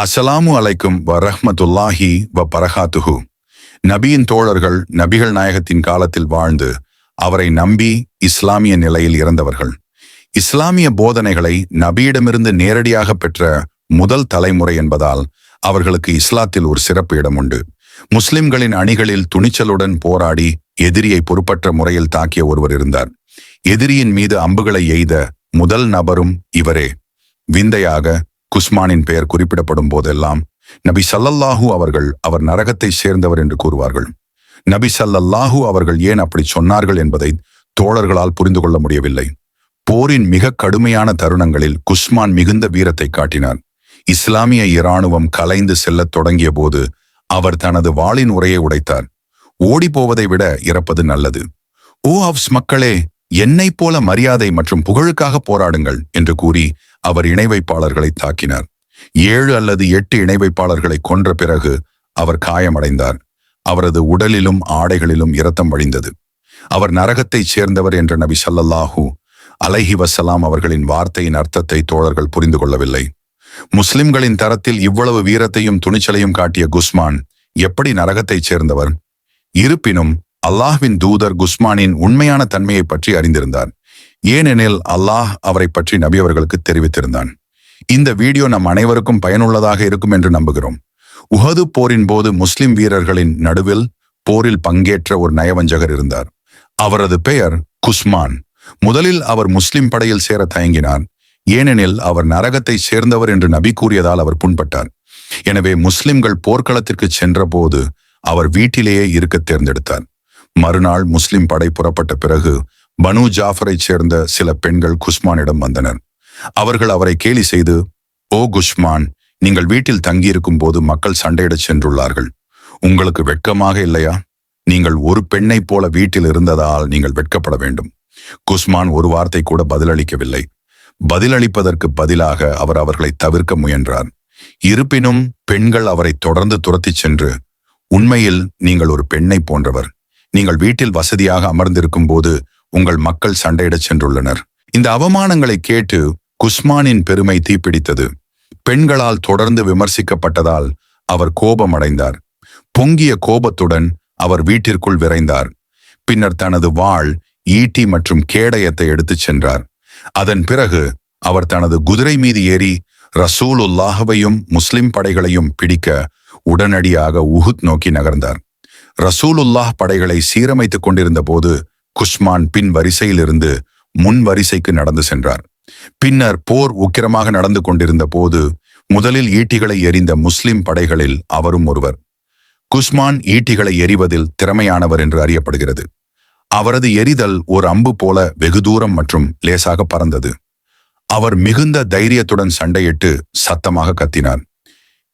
அஸ்ஸலாமு அலைக்கும் வ ரஹ்மத்துல்லாஹி வ பரகாத்துஹு நபியின் தோழர்கள் நபிகள் நாயகத்தின் காலத்தில் வாழ்ந்து அவரை நம்பி இஸ்லாமிய நிலையில் இறந்தவர்கள். இஸ்லாமிய போதனைகளை நபியிடமிருந்து நேரடியாக பெற்ற முதல் தலைமுறை என்பதால் அவர்களுக்கு இஸ்லாத்தில் ஒரு சிறப்பு இடம் உண்டு. முஸ்லிம்களின் அணிகளில் துணிச்சலுடன் போராடி எதிரியை பொறுப்பற்ற முறையில் தாக்கிய ஒருவர் இருந்தார். எதிரியின் மீது அம்புகளை எய்த முதல் நபரும் இவரே. விந்தையாக குஸ்மானின் பெயர் குறிப்பிடப்படும் போதெல்லாம் நபி சல்லல்லாஹு அவர்கள் அவர் நரகத்தை சேர்ந்தவர் என்று கூறுவார்கள். நபி சல்லல்லாஹு அவர்கள் ஏன் அப்படி சொன்னார்கள் என்பதை தோழர்களால் புரிந்து கொள்ள முடியவில்லை. போரின் மிக கடுமையான தருணங்களில் குஸ்மான் மிகுந்த வீரத்தை காட்டினார். இஸ்லாமிய இராணுவம் கலைந்து செல்லத் தொடங்கிய போது அவர் தனது வாளின் உரையை உடைத்தார். ஓடிப்போவதை போவதை விட இறப்பது நல்லது. ஓ அவ்ஸ் மக்களே என்னைப் போல மரியாதை மற்றும் புகழுக்காக போராடுங்கள் என்று கூறி அவர் இணை வைப்பாளர்களை தாக்கினார். ஏழு அல்லது எட்டு இணை வைப்பாளர்களை கொன்ற பிறகு அவர் காயமடைந்தார். அவரது உடலிலும் ஆடைகளிலும் இரத்தம் வழிந்தது. அவர் நரகத்தைச் சேர்ந்தவர் என்ற நபி ஸல்லல்லாஹு அலைஹி வசலாம் அவர்களின் வார்த்தையின் அர்த்தத்தை தோழர்கள் புரிந்து கொள்ளவில்லை. முஸ்லிம்களின் தரத்தில் இவ்வளவு வீரத்தையும் துணிச்சலையும் காட்டிய குஸ்மான் எப்படி நரகத்தைச் சேர்ந்தவர்? இருப்பினும் அல்லாஹ்வின் தூதர் குஸ்மானின் உண்மையான தன்மையை பற்றி அறிந்திருந்தார். ஏனெனில் அல்லாஹ் அவரை பற்றி நபி அவர்களுக்கு தெரிவித்திருந்தான். இந்த வீடியோ நம் அனைவருக்கும் பயனுள்ளதாக இருக்கும் என்று நம்புகிறோம். உஹது போரின் போது முஸ்லிம் வீரர்களின் நடுவில் போரில் பங்கேற்ற ஒரு நயவஞ்சகர் இருந்தார். அவரது பெயர் குஸ்மான். முதலில் அவர் முஸ்லிம் படையில் சேர தயங்கினார். ஏனெனில் அவர் நரகத்தை சேர்ந்தவர் என்று நபி கூறியதால் அவர் புண்பட்டார். எனவே முஸ்லிம்கள் போர்க்களத்திற்கு சென்றபோது அவர் வீட்டிலேயே இருக்க தேர்ந்தெடுத்தார். மறுநாள் முஸ்லிம் படை புறப்பட்ட பிறகு பனு ஜாஃபரைச் சேர்ந்த சில பெண்கள் குஸ்மானிடம் வந்தனர். அவர்கள் அவரை கேலி செய்து ஓ குஸ்மான் நீங்கள் வீட்டில் தங்கியிருக்கும் போது மக்கள் சண்டையிடச் சென்றுள்ளார்கள். உங்களுக்கு வெட்கமாக இல்லையா? நீங்கள் ஒரு பெண்ணைப் போல வீட்டில் இருந்ததால் நீங்கள் வெட்கப்பட வேண்டும் குஸ்மான் ஒரு வார்த்தை கூட பதிலளிக்கவில்லை. பதிலளிப்பதற்கு பதிலாக அவர் அவர்களை தவிர்க்க முயன்றார். இருப்பினும் பெண்கள் அவரை தொடர்ந்து துரத்திச் சென்று உண்மையில் நீங்கள் ஒரு பெண்ணை போன்றவர். நீங்கள் வீட்டில் வசதியாக அமர்ந்திருக்கும் போது உங்கள் மக்கள் சண்டையிடச் சென்றுள்ளனர். இந்த அவமானங்களை கேட்டு குஸ்மானின் பெருமை தீப்பிடித்தது. பெண்களால் தொடர்ந்து விமர்சிக்கப்பட்டதால் அவர் கோபமடைந்தார். பொங்கிய கோபத்துடன் அவர் வீட்டிற்குள் விரைந்தார். பின்னர் தனது வாள் ஈட்டி மற்றும் கேடயத்தை எடுத்துச் சென்றார். அதன் பிறகு அவர் தனது குதிரை மீது ஏறி ரசூல் உல்லாஹவையும் முஸ்லிம் படைகளையும் பிடிக்க உடனடியாக உஹுத் நோக்கி நகர்ந்தார். ரசூலுல்லாஹ் படைகளை சீரமைத்துக் கொண்டிருந்த போது குஸ்மான் பின் வரிசையிலிருந்து முன் வரிசைக்கு நடந்து சென்றார். பின்னர் போர் உக்கிரமாக நடந்து கொண்டிருந்த போது முதலில் ஈட்டிகளை எறிந்த முஸ்லிம் படைகளில் அவரும் ஒருவர். குஸ்மான் ஈட்டிகளை எறிவதில் திறமையானவர் என்று அறியப்படுகிறது. அவரது எரிதல் ஒரு அம்பு போல வெகு தூரம் மற்றும் லேசாக பறந்தது. அவர் மிகுந்த தைரியத்துடன் சண்டையிட்டு சத்தமாக கத்தினார்.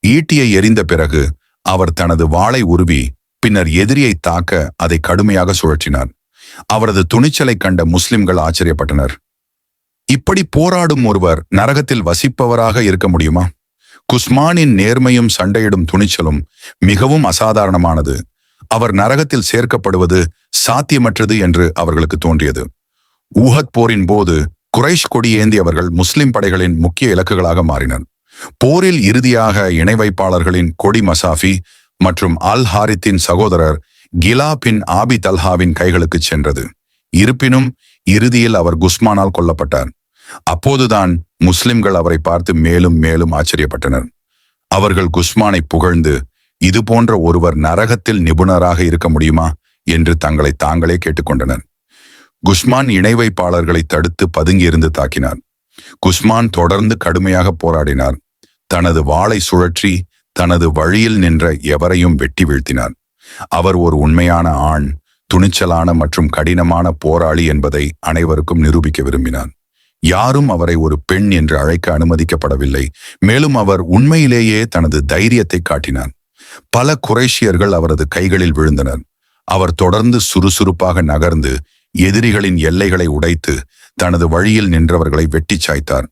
ஈட்டியை எறிந்த பிறகு அவர் தனது வாளை உருவி பின்னர் எதிரியை தாக்க அதை கடுமையாக சுழற்றினார். அவரது துணிச்சலை கண்ட முஸ்லிம்கள் ஆச்சரியப்பட்டனர். இப்படி போராடும் ஒருவர் நரகத்தில் வசிப்பவராக இருக்க முடியுமா? குஸ்மானின் நேர்மையும் சண்டையிடும் துணிச்சலும் மிகவும் அசாதாரணமானது. அவர் நரகத்தில் சேர்க்கப்படுவது சாத்தியமற்றது என்று அவர்களுக்கு தோன்றியது. ஊஹத் போரின் போது குறைஷ் கொடி ஏந்தியவர்கள் முஸ்லிம் படைகளின் முக்கிய இலக்குகளாக மாறினர். போரில் இறுதியாக இணை வைப்பாளர்களின் கொடி மசாஃபி மற்றும் அல் ஹாரித்தின் சகோதரர் கிலா பின் ஆபி தல்ஹாவின் கைகளுக்கு சென்றது. இருப்பினும் இறுதியில் அவர் குஸ்மானால் கொல்லப்பட்டார். அப்போதுதான் முஸ்லிம்கள் அவரை பார்த்து மேலும் மேலும் ஆச்சரியப்பட்டனர். அவர்கள் குஸ்மானை புகழ்ந்து இது போன்ற ஒருவர் நரகத்தில் நிபுணராக இருக்க முடியுமா? என்று தங்களை தாங்களே கேட்டுக்கொண்டனர். குஸ்மான் இணை வைப்பாளர்களை தடுத்து பதுங்கியிருந்து தாக்கினார். குஸ்மான் தொடர்ந்து கடுமையாக போராடினார். தனது வாளை சுழற்றி தனது வழியில் நின்ற எவரையும் வெட்டி வீழ்த்தினார் அவர் ஒரு உண்மையான ஆண் துணிச்சலான மற்றும் கடினமான போராளி என்பதை அனைவருக்கும் நிரூபிக்க விரும்பினார் யாரும் அவரை ஒரு பெண் என்று அழைக்க அனுமதிக்கப்படவில்லை. மேலும் அவர் உண்மையிலேயே தனது தைரியத்தை காட்டினார் பல குறைஷியர்கள் அவரது கைகளில் விழுந்தனர். அவர் தொடர்ந்து சுறுசுறுப்பாக நகர்ந்து எதிரிகளின் எல்லைகளை உடைத்து தனது வழியில் நின்றவர்களை வெட்டிச் சாய்த்தார்.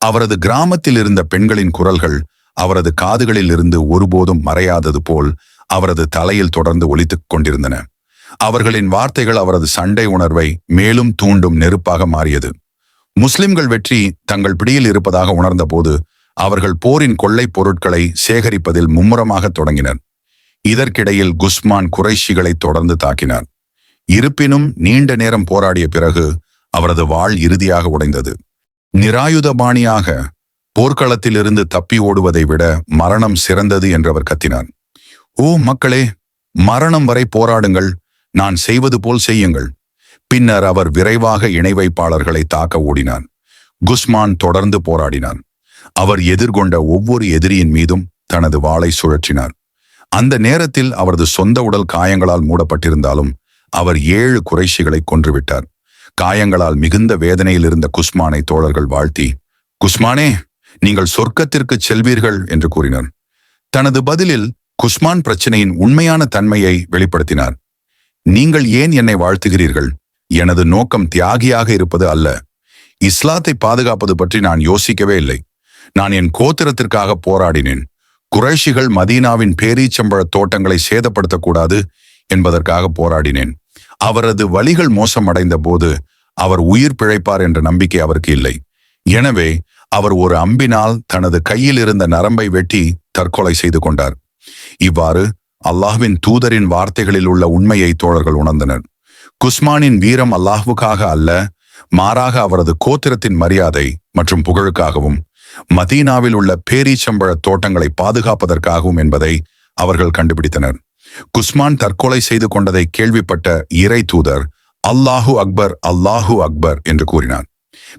அவரது கிராமத்தில் இருந்த பெண்களின் குரல்கள் அவரது காதுகளில் இருந்து ஒருபோதும் மறையாதது போல் அவரது தலையில் தொடர்ந்து ஒலித்துக் கொண்டிருந்தன. அவர்களின் வார்த்தைகள் அவரது சண்டை உணர்வை மேலும் தூண்டும் நெருப்பாக மாறியது. முஸ்லிம்கள் வெற்றி தங்கள் பிடியில் இருப்பதாக உணர்ந்தபோது அவர்கள் போரின் கொள்ளைப் பொருட்களை சேகரிப்பதில் மும்முரமாக தொடங்கினர். இதற்கிடையில் குஸ்மான் குறைஷிகளை தொடர்ந்து தாக்கினார். இருப்பினும் நீண்ட நேரம் போராடிய பிறகு அவரது வாள் இறுதியாக உடைந்தது. நிராயுதபாணியாக போர்க்களத்திலிருந்து தப்பி ஓடுவதை விட மரணம் சிறந்தது என்று அவர் கத்தினார். ஓ மக்களே மரணம் வரை போராடுங்கள். நான் செய்வது போல் செய்யுங்கள். பின்னர் அவர் விரைவாக இணை வைப்பாளர்களை தாக்க ஓடினார். குஸ்மான் தொடர்ந்து போராடினார். அவர் எதிர்கொண்ட ஒவ்வொரு எதிரியின் மீதும் தனது வாளை சுழற்றினார். அந்த நேரத்தில் அவரது சொந்த உடல் காயங்களால் மூடப்பட்டிருந்தாலும் அவர் ஏழு குறைஷிகளை கொன்றுவிட்டார். காயங்களால் மிகுந்த வேதனையில் இருந்த குஸ்மானை தோழர்கள் வாழ்த்தி குஸ்மானே நீங்கள் சொர்க்கத்திற்கு செல்வீர்கள் என்று கூறினார் தனது பதிலில் குஸ்மான் பிரச்சனையின் உண்மையான தன்மையை வெளிப்படுத்தினார். நீங்கள் ஏன் என்னை வாழ்த்துகிறீர்கள்? எனது நோக்கம் தியாகியாக இருப்பது அல்ல. இஸ்லாத்தை பாதுகாப்பது பற்றி நான் யோசிக்கவே இல்லை. நான் என் கோத்திரத்திற்காக போராடினேன். குறைஷிகள் மதீனாவின் பேரீச்சம்பழ தோட்டங்களை சேதப்படுத்தக்கூடாது என்பதற்காக போராடினேன். அவரது வழிகள் மோசமடைந்த போது அவர் உயிர் பிழைப்பார் என்ற நம்பிக்கை அவருக்கு இல்லை. எனவே அவர் ஒரு அம்பினால் தனது கையில் இருந்த நரம்பை வெட்டி தற்கொலை செய்து கொண்டார். இவ்வாறு அல்லாஹ்வின் தூதரின் வார்த்தைகளில் உள்ள உண்மையை தோழர்கள் உணர்ந்தனர். குஸ்மானின் வீரம் அல்லாஹ்வுக்காக அல்ல மாறாக அவரது கோத்திரத்தின் மரியாதை மற்றும் புகழுக்காகவும் மதீனாவில் உள்ள பேரீச்சம்பழ தோட்டங்களை பாதுகாப்பதற்காகவும் என்பதை அவர்கள் கண்டுபிடித்தனர். குஸ்மான் தற்கொலை செய்து கொண்டதை கேள்விப்பட்ட இறை தூதர் அல்லாஹு அக்பர் அல்லாஹு அக்பர் என்று கூறினார்.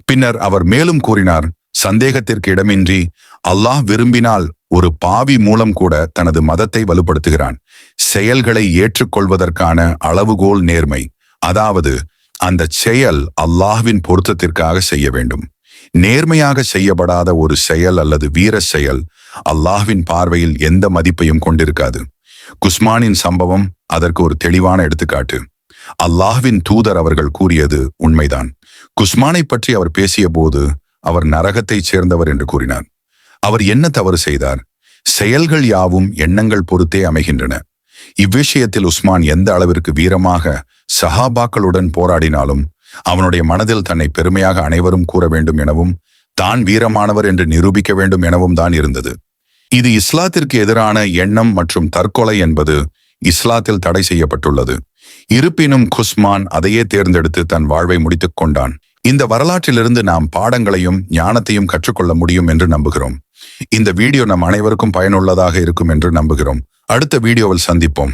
பின்னர் அவர் மேலும் கூறினார் சந்தேகத்திற்கு இடமின்றி அல்லாஹ் விரும்பினால் ஒரு பாவி மூலம் கூட தனது மதத்தை வலுப்படுத்துகிறான். செயல்களை ஏற்றுக்கொள்வதற்கான அளவுகோல் நேர்மை. அதாவது அந்த செயல் அல்லாஹ்வின் பொருத்தத்திற்காக செய்ய வேண்டும். நேர்மையாக செய்யப்படாத ஒரு செயல் அல்லது வீர செயல் அல்லாஹ்வின் பார்வையில் எந்த மதிப்பையும் கொண்டிருக்காது. குஸ்மானின் சம்பவம் அதற்கு ஒரு தெளிவான எடுத்துக்காட்டு. அல்லாஹ்வின் தூதர் அவர்கள் கூறியது உண்மைதான். குஸ்மானை பற்றி அவர் பேசிய போது அவர் நரகத்தைச் சேர்ந்தவர் என்று கூறினார் அவர் என்ன தவறு செய்தார்? செயல்கள் யாவும் எண்ணங்கள் பொறுத்தே அமைகின்றன. இவ்விஷயத்தில் உஸ்மான் எந்த அளவிற்கு வீரமாக சஹாபாக்களுடன் போராடினாலும் அவனுடைய மனதில் தன்னை பெருமையாக அனைவரும் கூற வேண்டும் எனவும் தான் வீரமானவர் என்று நிரூபிக்க வேண்டும் எனவும் தான் இருந்தது. இது இஸ்லாத்திற்கு எதிரான எண்ணம் மற்றும் தற்கொலை என்பது இஸ்லாத்தில் தடை செய்யப்பட்டுள்ளது. இருப்பினும் குஸ்மான் அதையே தேர்ந்தெடுத்து தன் வாழ்வை முடித்துக் கொண்டான். இந்த வரலாற்றிலிருந்து நாம் பாடங்களையும் ஞானத்தையும் கற்றுக்கொள்ள முடியும் என்று நம்புகிறோம். இந்த வீடியோ நம் அனைவருக்கும் பயனுள்ளதாக இருக்கும் என்று நம்புகிறோம். அடுத்த வீடியோவில் சந்திப்போம்.